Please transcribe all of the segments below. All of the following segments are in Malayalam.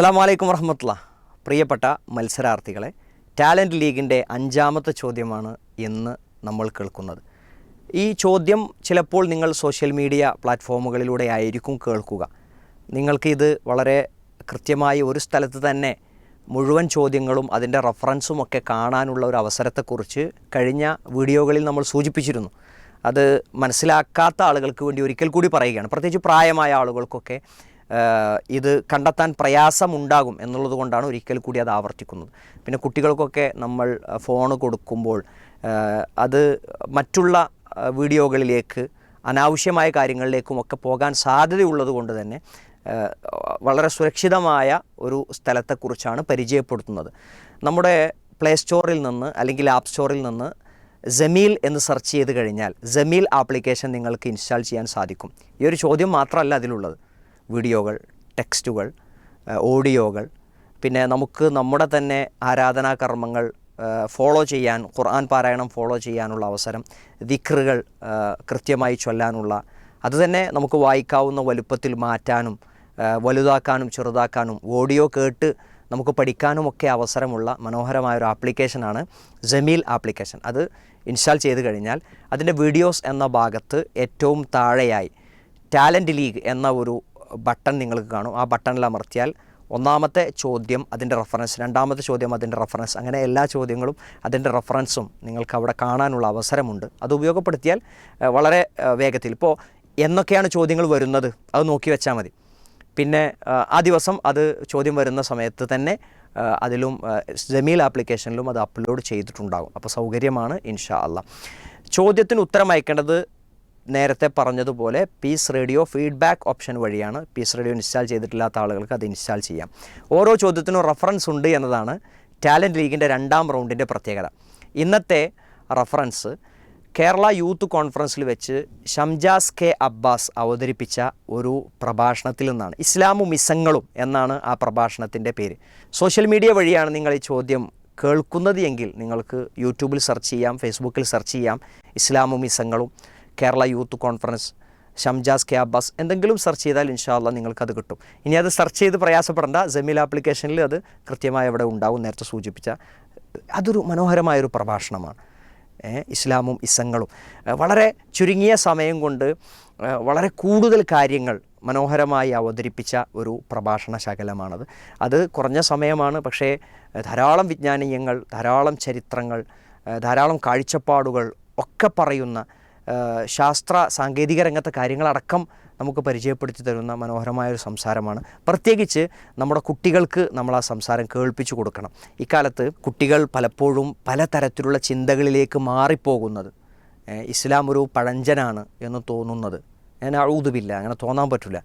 അസ്സാം വലൈക്കും വർഹമത്തുള്ള പ്രിയപ്പെട്ട മത്സരാർത്ഥികളെ ടാലന്റ് ലീഗിന്റെ അഞ്ചാമത്തെ ചോദ്യമാണ് ഇന്ന് നമ്മൾ കേൾക്കുന്നത്. ഈ ചോദ്യം ചിലപ്പോൾ നിങ്ങൾ സോഷ്യൽ മീഡിയ പ്ലാറ്റ്ഫോമുകളിലൂടെ ആയിരിക്കും കേൾക്കുക. നിങ്ങൾക്കിത് വളരെ കൃത്യമായി ഒരു സ്ഥലത്ത് തന്നെ മുഴുവൻ ചോദ്യങ്ങളും അതിന്റെ റഫറൻസും ഒക്കെ കാണാനുള്ള ഒരു അവസരത്തെക്കുറിച്ച് കഴിഞ്ഞ വീഡിയോകളിൽ നമ്മൾ സൂചിപ്പിച്ചിരുന്നു. അത് മനസ്സിലാക്കാത്ത ആളുകൾക്ക് വേണ്ടി ഒരിക്കൽ കൂടി പറയുകയാണ്. പ്രത്യേകിച്ച് പ്രായമായ ആളുകൾക്കൊക്കെ ഇത് കണ്ടെത്താൻ പ്രയാസമുണ്ടാകും എന്നുള്ളത് കൊണ്ടാണ് ഒരിക്കൽ കൂടി അത് ആവർത്തിക്കുന്നത്. പിന്നെ കുട്ടികൾക്കൊക്കെ നമ്മൾ ഫോൺ കൊടുക്കുമ്പോൾ അത് മറ്റുള്ള വീഡിയോകളിലേക്ക് അനാവശ്യമായ കാര്യങ്ങളിലേക്കുമൊക്കെ പോകാൻ സാധ്യതയുള്ളത് കൊണ്ട് തന്നെ വളരെ സുരക്ഷിതമായ ഒരു സ്ഥലത്തെക്കുറിച്ചാണ് പരിചയപ്പെടുത്തുന്നത്. നമ്മുടെ പ്ലേ സ്റ്റോറിൽ നിന്ന് അല്ലെങ്കിൽ ആപ്പ് സ്റ്റോറിൽ നിന്ന് ജമീൽ എന്ന് സെർച്ച് ചെയ്ത് കഴിഞ്ഞാൽ ജമീൽ ആപ്ലിക്കേഷൻ നിങ്ങൾക്ക് ഇൻസ്റ്റാൾ ചെയ്യാൻ സാധിക്കും. ഈ ഒരു ചോദ്യം മാത്രമല്ല അതിലുള്ളത്. വീഡിയോകൾ ടെക്സ്റ്റുകൾ ഓഡിയോകൾ. പിന്നെ നമുക്ക് നമ്മുടെ തന്നെ ആരാധനാ കർമ്മങ്ങൾ ഫോളോ ചെയ്യാൻ ഖുർആൻ പാരായണം ഫോളോ ചെയ്യാനുള്ള അവസരം ദിക്റുകൾ കൃത്യമായി ചൊല്ലാനുള്ള. അതുതന്നെ നമുക്ക് വായിക്കാവുന്ന വലുപ്പത്തിൽ മാറ്റാനും വലുതാക്കാനും ചെറുതാക്കാനും ഓഡിയോ കേട്ട് നമുക്ക് പഠിക്കാനുമൊക്കെ അവസരമുള്ള മനോഹരമായ ഒരു ആപ്ലിക്കേഷനാണ് ജമീൽ ആപ്ലിക്കേഷൻ. അത് ഇൻസ്റ്റാൾ ചെയ്ത് കഴിഞ്ഞാൽ അതിന്റെ വീഡിയോസ് എന്ന ഭാഗത്ത് ഏറ്റവും താഴെയായി ടാലന്റ് ലീഗ് എന്ന ഒരു ബട്ടൺ നിങ്ങൾക്ക് കാണും. ആ ബട്ടണിൽ അമർത്തിയാൽ ഒന്നാമത്തെ ചോദ്യം അതിന്റെ റെഫറൻസ് രണ്ടാമത്തെ ചോദ്യം അതിന്റെ റെഫറൻസ് അങ്ങനെ എല്ലാ ചോദ്യങ്ങളും അതിന്റെ റെഫറൻസും നിങ്ങൾക്ക് അവിടെ കാണാനുള്ള അവസരമുണ്ട്. അത് ഉപയോഗപ്പെടുത്തിയാൽ വളരെ വേഗത്തിൽ. ഇപ്പോൾ എന്നൊക്കെയാണ് ചോദ്യങ്ങൾ വരുന്നത്? അത് നോക്കി വെച്ചാൽ മതി. പിന്നെ ആ, ദിവസം അത് ചോദ്യം വരുന്ന സമയത്ത് തന്നെ അതിലും ജമീൽ ആപ്ലിക്കേഷനിലും അത് അപ്ലോഡ് ചെയ്തിട്ടുണ്ടാകും. അപ്പോൾ സൗകര്യമാണ് ഇൻഷാ അല്ല ചോദ്യത്തിന് ഉത്തരം അയക്കേണ്ടത് നേരത്തെ പറഞ്ഞതുപോലെ പീസ് റേഡിയോ ഫീഡ്ബാക്ക് ഓപ്ഷൻ വഴിയാണ് പീസ് റേഡിയോ ഇൻസ്റ്റാൾ ചെയ്തിട്ടില്ലാത്ത ആളുകൾക്ക് അത് ഇൻസ്റ്റാൾ ചെയ്യാം. ഓരോ ചോദ്യത്തിനും റഫറൻസ് ഉണ്ട് എന്നതാണ് ടാലന്റ് ലീഗിന്റെ രണ്ടാം റൗണ്ടിന്റെ പ്രത്യേകത. ഇന്നത്തെ റഫറൻസ് കേരള യൂത്ത് കോൺഫറൻസിൽ വെച്ച് ഷംജാസ് കെ അബ്ബാസ് അവതരിപ്പിച്ച ഒരു പ്രഭാഷണത്തിൽ നിന്നാണ്. ഇസ്ലാമു മിസങ്ങളും എന്നാണ് ആ പ്രഭാഷണത്തിന്റെ പേര്. സോഷ്യൽ മീഡിയ വഴിയാണ് നിങ്ങൾ ഈ ചോദ്യം കേൾക്കുന്നത് എങ്കിൽ നിങ്ങൾക്ക് യൂട്യൂബിൽ സെർച്ച് ചെയ്യാം ഫേസ്ബുക്കിൽ സെർച്ച് ചെയ്യാം. ഇസ്ലാമു മിസങ്ങളും Kerala youth conference Shamjas K Abbas എന്തെങ്കിലും സെർച്ച് ചെയ്താൽ ഇൻഷാല്ല നിങ്ങൾക്കത് കിട്ടും. ഇനി അത് സെർച്ച് ചെയ്ത് പ്രയാസപ്പെടേണ്ട. ജമീൽ ആപ്ലിക്കേഷനിൽ അത് കൃത്യമായി അവിടെ ഉണ്ടാവും നേരത്തെ സൂചിപ്പിച്ച അതൊരു മനോഹരമായൊരു പ്രഭാഷണമാണ്. ഇസ്ലാമും ഇസങ്ങളും. വളരെ ചുരുങ്ങിയ സമയം കൊണ്ട് വളരെ കൂടുതൽ കാര്യങ്ങൾ മനോഹരമായി അവതരിപ്പിച്ച ഒരു പ്രഭാഷണ ശകലമാണത്. അത് കുറഞ്ഞ സമയമാണ് പക്ഷേ ധാരാളം വിജ്ഞാനീയങ്ങൾ ധാരാളം ചരിത്രങ്ങൾ ധാരാളം കാഴ്ചപ്പാടുകൾ ഒക്കെ പറയുന്ന ശാസ്ത്ര സാങ്കേതിക രംഗത്തെ കാര്യങ്ങളടക്കം നമുക്ക് പരിചയപ്പെടുത്തി തരുന്ന മനോഹരമായ ഒരു സംസാരമാണ്. പ്രത്യേകിച്ച് നമ്മുടെ കുട്ടികൾക്ക് നമ്മൾ ആ സംസാരം കേൾപ്പിച്ചു കൊടുക്കണം. ഇക്കാലത്ത് കുട്ടികൾ പലപ്പോഴും പലതരത്തിലുള്ള ചിന്തകളിലേക്ക് മാറിപ്പോകുന്നത്. ഇസ്ലാം ഒരു പഴഞ്ചനാണ് എന്ന് തോന്നുന്നത്. ഞാൻ അഴുതുമില്ല അങ്ങനെ തോന്നാൻ പറ്റില്ല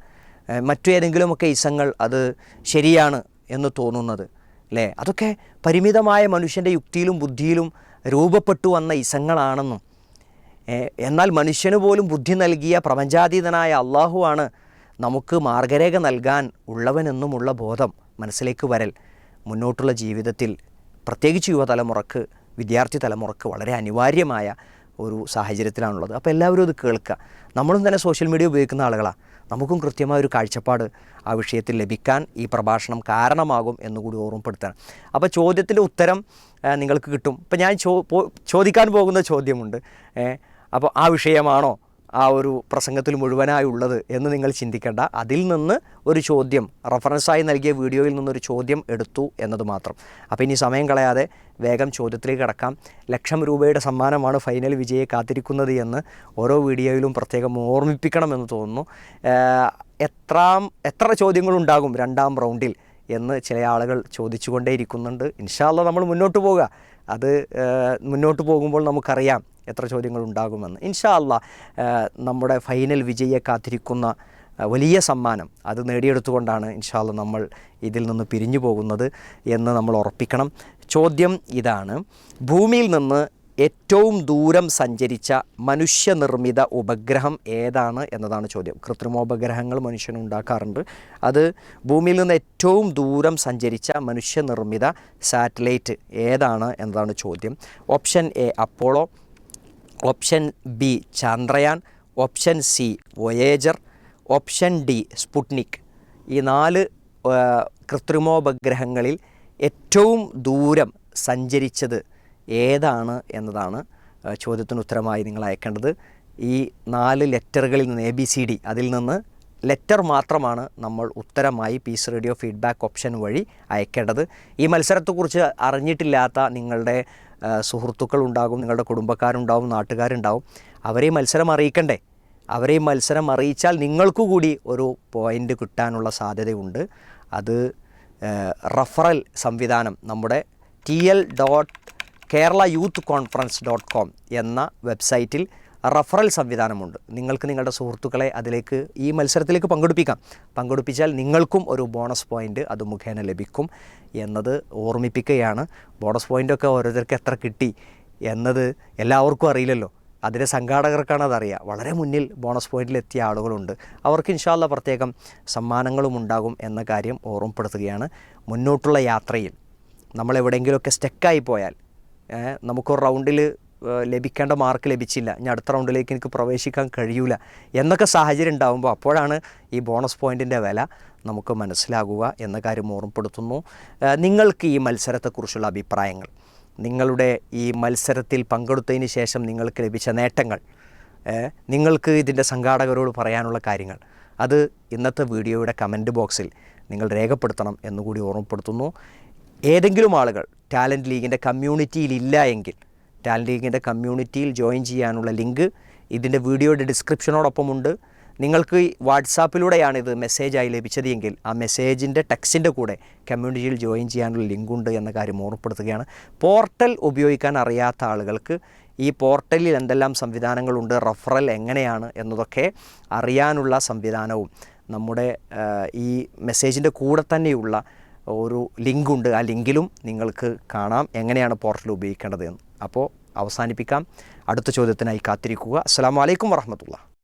മറ്റു ഏതെങ്കിലുമൊക്കെ ഇസങ്ങൾ അത് ശരിയാണ് എന്ന് തോന്നുന്നത്. അല്ലേ അതൊക്കെ പരിമിതമായ മനുഷ്യന്റെ യുക്തിയിലും ബുദ്ധിയിലും രൂപപ്പെട്ടു വന്ന ഇസങ്ങളാണെന്നും എന്നാൽ മനുഷ്യന് പോലും ബുദ്ധി നൽകിയ പ്രപഞ്ചാതീതനായ അള്ളാഹുവാണ് നമുക്ക് മാർഗരേഖ നൽകാൻ ഉള്ളവനെന്നുമുള്ള ബോധം മനസ്സിലേക്ക് വരൽ. മുന്നോട്ടുള്ള ജീവിതത്തിൽ പ്രത്യേകിച്ച് യുവതലമുറക്ക് വിദ്യാർത്ഥി തലമുറയ്ക്ക് വളരെ അനിവാര്യമായ ഒരു സാഹചര്യത്തിലാണുള്ളത്. അപ്പോൾ എല്ലാവരും ഇത് കേൾക്കുക. നമ്മളും തന്നെ സോഷ്യൽ മീഡിയ ഉപയോഗിക്കുന്ന ആളുകളാണ് നമുക്കും കൃത്യമായ ഒരു കാഴ്ചപ്പാട് ആ വിഷയത്തിൽ ലഭിക്കാൻ ഈ പ്രഭാഷണം കാരണമാകും എന്നുകൂടി ഓർമ്മപ്പെടുത്തണം. അപ്പോൾ ചോദ്യത്തിന്റെ ഉത്തരം നിങ്ങൾക്ക് കിട്ടും. ഇപ്പം ഞാൻ ചോദിക്കാൻ പോകുന്ന ചോദ്യമുണ്ട്. അപ്പോൾ ആ വിഷയമാണോ ആ ഒരു പ്രസംഗത്തിൽ മുഴുവനായി ഉള്ളത് എന്ന് നിങ്ങൾ ചിന്തിക്കേണ്ട. അതിൽ നിന്ന് ഒരു ചോദ്യം റഫറൻസായി നൽകിയ വീഡിയോയിൽ നിന്നൊരു ചോദ്യം എടുത്തു എന്നത് മാത്രം. അപ്പോൾ ഇനി സമയം കളയാതെ വേഗം ചോദ്യത്തിലേക്ക് കടക്കാം. ലക്ഷം രൂപയുടെ സമ്മാനമാണ് ഫൈനൽ വിജയെ കാത്തിരിക്കുന്നത് എന്ന് ഓരോ വീഡിയോയിലും പ്രത്യേകം ഓർമ്മിപ്പിക്കണമെന്ന് തോന്നുന്നു. എത്ര എത്രാം എത്ര ചോദ്യങ്ങളുണ്ടാകും രണ്ടാം റൗണ്ടിൽ എന്ന് ചില ആളുകൾ ചോദിച്ചുകൊണ്ടേയിരിക്കുന്നുണ്ട്. ഇൻഷാല്ല നമ്മൾ മുന്നോട്ട് പോവുക. അത് മുന്നോട്ട് പോകുമ്പോൾ നമുക്കറിയാം എത്ര ചോദ്യങ്ങൾ ഉണ്ടാകുമെന്ന് ഇൻഷാ അല്ല നമ്മുടെ ഫൈനൽ വിജയെ കാത്തിരിക്കുന്ന വലിയ സമ്മാനം അത് നേടിയെടുത്തുകൊണ്ടാണ് ഇൻഷാല്ല നമ്മൾ ഇതിൽ നിന്ന് പിരിഞ്ഞു പോകുന്നത് എന്ന് നമ്മൾ ഉറപ്പിക്കണം. ചോദ്യം ഇതാണ്. ഭൂമിയിൽ നിന്ന് ഏറ്റവും ദൂരം സഞ്ചരിച്ച മനുഷ്യനിർമ്മിത ഉപഗ്രഹം ഏതാണ് എന്നതാണ് ചോദ്യം. കൃത്രിമോപഗ്രഹങ്ങൾ മനുഷ്യൻ ഉണ്ടാക്കാറുണ്ട്. അത് ഭൂമിയിൽ നിന്ന് ഏറ്റവും ദൂരം സഞ്ചരിച്ച മനുഷ്യനിർമ്മിത സാറ്റലൈറ്റ് ഏതാണ് എന്നതാണ് ചോദ്യം. Option A Apollo. Option B Chandrayaan option C Voyager option D Sputnik. ഈ നാല് കൃത്രിമോപഗ്രഹങ്ങളിൽ ഏറ്റവും ദൂരം സഞ്ചരിച്ചത് ഏതാണ് എന്നതാണ് ചോദ്യത്തിന് ഉത്തരമായി നിങ്ങൾ അയക്കേണ്ടത്. ഈ നാല് ലെറ്ററുകളിൽ നിന്ന് എ ബി സി ഡി അതിൽ നിന്ന് ലെറ്റർ മാത്രമാണ് നമ്മൾ ഉത്തരമായി പീസ് റേഡിയോ ഫീഡ്ബാക്ക് ഓപ്ഷൻ വഴി അയക്കേണ്ടത്. ഈ മത്സരത്തെക്കുറിച്ച് അറിഞ്ഞിട്ടില്ലാത്ത നിങ്ങളുടെ ആ, സുഹൃത്തുക്കളുണ്ടാകും നിങ്ങളുടെ കുടുംബക്കാരുണ്ടാവും നാട്ടുകാരുണ്ടാവും. അവരെ ഈ മത്സരം അറിയിക്കണ്ടേ? അവരെ മത്സരം അറിയിച്ചാൽ നിങ്ങൾക്കു കൂടി ഒരു പോയിന്റ് കിട്ടാനുള്ള സാധ്യതയുണ്ട്. അത് റഫറൽ സംവിധാനം നമ്മുടെ T L dot Kerala youth conference dot com എന്ന വെബ്സൈറ്റിൽ റഫറൽ സംവിധാനമുണ്ട്. നിങ്ങൾക്ക് നിങ്ങളുടെ സുഹൃത്തുക്കളെ അതിലേക്ക് ഈ മത്സരത്തിലേക്ക് പങ്കെടുപ്പിക്കാം. പങ്കെടുപ്പിച്ചാൽ നിങ്ങൾക്കും ഒരു ബോണസ് പോയിന്റ് അത് മുഖേന ലഭിക്കും എന്നത് ഓർമ്മിപ്പിക്കുകയാണ്. ബോണസ് പോയിന്റൊക്കെ ഓരോരുത്തർക്ക് എത്ര കിട്ടി എന്നത് എല്ലാവർക്കും അറിയില്ലല്ലോ. അതിന്റെ സംഘാടകർക്കാണ് അതറിയുക വളരെ മുന്നിൽ ബോണസ് പോയിന്റിൽ എത്തിയ ആളുകളുണ്ട്. അവർക്ക് ഇൻഷാല്ല പ്രത്യേകം സമ്മാനങ്ങളും ഉണ്ടാകും എന്ന കാര്യം ഓർമ്മപ്പെടുത്തുകയാണ്. മുന്നോട്ടുള്ള യാത്രയിൽ നമ്മൾ എവിടെയെങ്കിലുമൊക്കെ സ്റ്റക്കായി പോയാൽ നമുക്കൊരു റൗണ്ടിൽ ലഭിക്കേണ്ട മാർക്ക് ലഭിച്ചില്ല. ഇനി അടുത്ത റൗണ്ടിലേക്ക് എനിക്ക് പ്രവേശിക്കാൻ കഴിയൂല എന്നൊക്കെ സാഹചര്യം ഉണ്ടാകുമ്പോൾ അപ്പോഴാണ് ഈ ബോണസ് പോയിന്റിന്റെ വില നമുക്ക് മനസ്സിലാകുക എന്ന കാര്യം ഓർമ്മപ്പെടുത്തുന്നു. നിങ്ങൾക്ക് ഈ മത്സരത്തെക്കുറിച്ചുള്ള അഭിപ്രായങ്ങൾ നിങ്ങളുടെ ഈ മത്സരത്തിൽ പങ്കെടുത്തതിന് ശേഷം നിങ്ങൾക്ക് ലഭിച്ച നേട്ടങ്ങൾ നിങ്ങൾക്ക് ഇതിന്റെ സംഘാടകരോട് പറയാനുള്ള കാര്യങ്ങൾ അത് ഇന്നത്തെ വീഡിയോയുടെ കമന്റ് ബോക്സിൽ നിങ്ങൾ രേഖപ്പെടുത്തണം എന്നുകൂടി ഓർമ്മപ്പെടുത്തുന്നു. ഏതെങ്കിലും ആളുകൾ ടാലന്റ് ലീഗിന്റെ കമ്മ്യൂണിറ്റിയിൽ ഇല്ല എങ്കിൽ ടാലന്റ് ലീഗിന്റെ കമ്മ്യൂണിറ്റിയിൽ ജോയിൻ ചെയ്യാനുള്ള ലിങ്ക് ഇതിന്റെ വീഡിയോയുടെ ഡിസ്ക്രിപ്ഷനോടൊപ്പമുണ്ട് നിങ്ങൾക്ക് വാട്സാപ്പിലൂടെയാണ് ഇത് മെസ്സേജായി ലഭിച്ചതെങ്കിൽ ആ മെസ്സേജിന്റെ ടെക്സ്റ്റിന്റെ കൂടെ കമ്മ്യൂണിറ്റിയിൽ ജോയിൻ ചെയ്യാനുള്ള ലിങ്കുണ്ട് എന്ന കാര്യം ഓർമ്മപ്പെടുത്തുകയാണ്. പോർട്ടൽ ഉപയോഗിക്കാൻ അറിയാത്ത ആളുകൾക്ക് ഈ പോർട്ടലിൽ എന്തെല്ലാം സംവിധാനങ്ങളുണ്ട് റഫറൽ എങ്ങനെയാണ് എന്നതൊക്കെ അറിയാനുള്ള സംവിധാനവും നമ്മുടെ ഈ മെസ്സേജിന്റെ കൂടെ തന്നെയുള്ള ഒരു ലിങ്കുണ്ട് ആ ലിങ്കിലും നിങ്ങൾക്ക് കാണാം എങ്ങനെയാണ് പോർട്ടൽ ഉപയോഗിക്കേണ്ടത് എന്ന്. അപ്പോൾ അവസാനിപ്പിക്കാം. അടുത്ത ചോദ്യത്തിനായി കാത്തിരിക്കുക. അസ്സാം വലൈക്കും വറഹമത്തുള്ള